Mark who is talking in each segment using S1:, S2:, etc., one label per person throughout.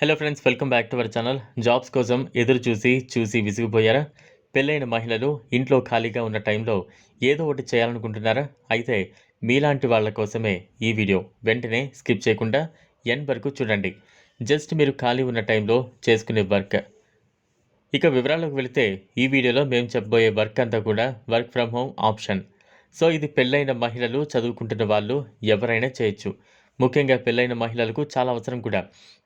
S1: Hello friends welcome back to our channel jobs కోసం ఎదురు చూసి చూసి విసిగిపోయారా? పెళ్ళైన మహిళలు ఇంట్లో ఖాళీగా ఉన్న టైంలో ఏదో ఒకటి చేయాలనుకుంటున్నారా? అయితే మీలాంటి వాళ్ళ కోసమే ఈ వీడియో. వెంటనే స్కిప్ చేయకుండా ఎన్ వరకు చూడండి. జస్ట్ మీరు ఖాళీ ఉన్న టైంలో చేసుకునే వర్క్. ఇక వివరాలకు వెళితే ఈ వీడియోలో మేము చెప్పబోయే వర్క్ అంతా కూడా work from home option. So ఇది పెళ్ళైన మహిళలు చదువుకుంటున్న వాళ్ళు ఎవరైనా చేయొచ్చు. ముఖ్యంగా పెళ్ళైన మహిళలకు చాలా అవసరం కూడా.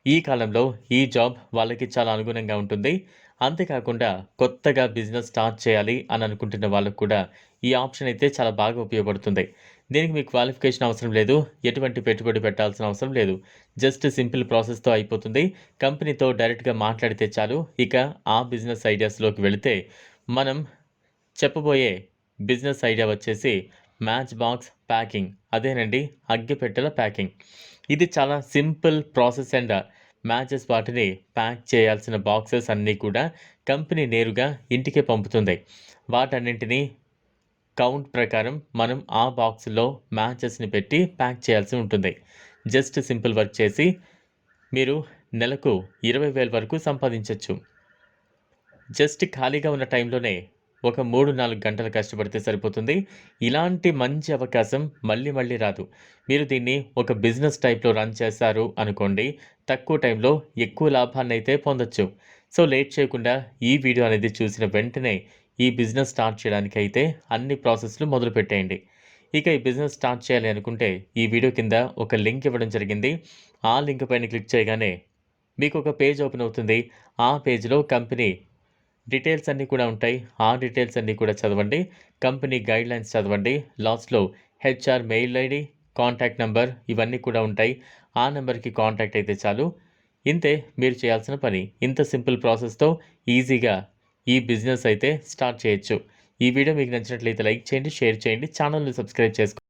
S1: ఈ కాలంలో ఈ జాబ్ వాళ్ళకి చాలా అనుగుణంగా ఉంటుంది. అంతేకాకుండా కొత్తగా బిజినెస్ స్టార్ట్ చేయాలి అని అనుకుంటున్న వాళ్ళకు కూడా ఈ ఆప్షన్ అయితే చాలా బాగా ఉపయోగపడుతుంది. దీనికి మీ క్వాలిఫికేషన్ అవసరం లేదు. ఎటువంటి పెట్టుబడి పెట్టాల్సిన అవసరం లేదు. జస్ట్ సింపుల్ ప్రాసెస్తో అయిపోతుంది. కంపెనీతో డైరెక్ట్గా మాట్లాడితే చాలు. ఇక ఆ బిజినెస్ ఐడియాస్లోకి వెళితే మనం చెప్పబోయే బిజినెస్ ఐడియా వచ్చేసి మ్యాచ్ బాక్స్ ప్యాకింగ్ అదేనండి అగ్గిపెట్టెల ప్యాకింగ్ ఇది చాలా సింపుల్ ప్రాసెస్ అండ్ మ్యాచెస్ వాటిని ప్యాక్ చేయాల్సిన బాక్సెస్ అన్నీ కూడా కంపెనీ నేరుగా ఇంటికే పంపుతుంది. వాటన్నింటినీ కౌంట్ ప్రకారం మనం ఆ బాక్స్లో మ్యాచెస్ని పెట్టి ప్యాక్ చేయాల్సి ఉంటుంది. జస్ట్ సింపుల్ వర్క్ చేసి మీరు నెలకు ఇరవై వేల వరకు సంపాదించవచ్చు జస్ట్ ఖాళీగా ఉన్న టైంలోనే ఒక మూడు నాలుగు గంటలు కష్టపడితే సరిపోతుంది. ఇలాంటి మంచి అవకాశం మళ్ళీ మళ్ళీ రాదు. మీరు దీన్ని ఒక బిజినెస్ టైప్లో రన్ చేశారు అనుకోండి తక్కువ టైంలో ఎక్కువ లాభాన్ని అయితే పొందొచ్చు. సో లేట్ చేయకుండా ఈ వీడియో అనేది చూసిన వెంటనే ఈ బిజినెస్ స్టార్ట్ చేయడానికి అయితే అన్ని ప్రాసెస్లు మొదలుపెట్టేయండి ఇక ఈ బిజినెస్ స్టార్ట్ చేయాలి అనుకుంటే ఈ వీడియో కింద ఒక లింక్ ఇవ్వడం జరిగింది. ఆ లింక్ పైన క్లిక్ చేయగానే మీకు ఒక పేజ్ ఓపెన్ అవుతుంది. ఆ పేజ్లో కంపెనీ డీటెయిల్స్ అన్నీ కూడా ఉంటాయి. ఆ డీటెయిల్స్ అన్నీ కూడా చదవండి. కంపెనీ గైడ్ లైన్స్ చదవండి. లాస్ట్లో HR mail ID contact number ఇవన్నీ కూడా ఉంటాయి. ఆ నెంబర్కి కాంటాక్ట్ అయితే చాలు. ఇంతే మీరు చేయాల్సిన పని. ఇంత సింపుల్ ప్రాసెస్తో ఈజీగా ఈ బిజినెస్ అయితే స్టార్ట్ చేయొచ్చు. ఈ వీడియో మీకు నచ్చినట్లయితే లైక్ చేయండి షేర్ చేయండి ఛానల్ని సబ్స్క్రైబ్ చేసుకోండి.